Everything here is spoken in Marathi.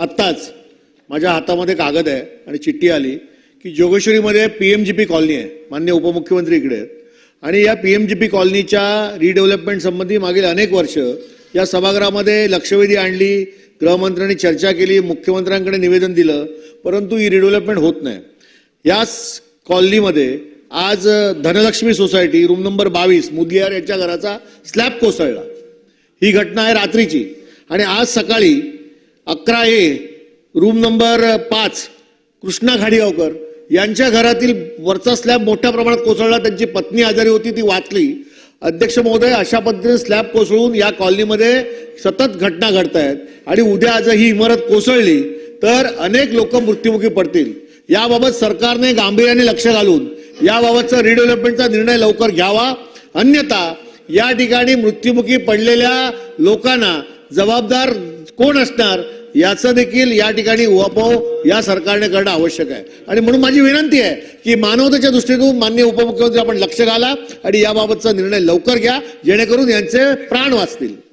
आत्ताच माझ्या हातामध्ये कागद आहे आणि चिठ्ठी आली की जोगेश्वरीमध्ये P M G P colony आहे मान्य उपमुख्यमंत्री इकडे आहेत. आणि या पी एम जी पी कॉलनीच्या रिडेव्हलपमेंट संबंधी मागील अनेक वर्ष या सभागृहामध्ये लक्षवेधी आणली गृहमंत्र्यांनी चर्चा केली मुख्यमंत्र्यांकडे निवेदन दिलं परंतु ही रिडेव्हलपमेंट होत नाही. याच कॉलनीमध्ये आज धनलक्ष्मी सोसायटी रूम नंबर बावीस मुदलियार यांच्या घराचा स्लॅब कोसळला. ही घटना आहे रात्रीची. आणि आज सकाळी अकरा ए रूम नंबर पाच कृष्णा खाडीगावकर यांच्या घरातील वरचा स्लॅब मोठ्या प्रमाणात कोसळला. त्यांची पत्नी आजारी होती ती वाचली. अध्यक्ष महोदय अशा पद्धतीने स्लॅब कोसळून या कॉलनीमध्ये सतत घटना घडत आहेत आणि उद्या जर ही इमारत कोसळली तर अनेक लोक मृत्युमुखी पडतील. याबाबत सरकारने गांभीर्याने लक्ष घालून याबाबतचा रिडेव्हलपमेंटचा निर्णय लवकर घ्यावा. अन्यथा या ठिकाणी मृत्युमुखी पडलेल्या लोकांना जबाबदार कोण असणार? याचं देखील या ठिकाणी उहापोह या सरकारने करणं आवश्यक आहे. आणि म्हणून माझी विनंती आहे की मानवतेच्या दृष्टीतून मान्य उपमुख्यमंत्री आपण लक्ष घाला आणि याबाबतचा निर्णय लवकर घ्या जेणेकरून यांचे प्राण वाचतील.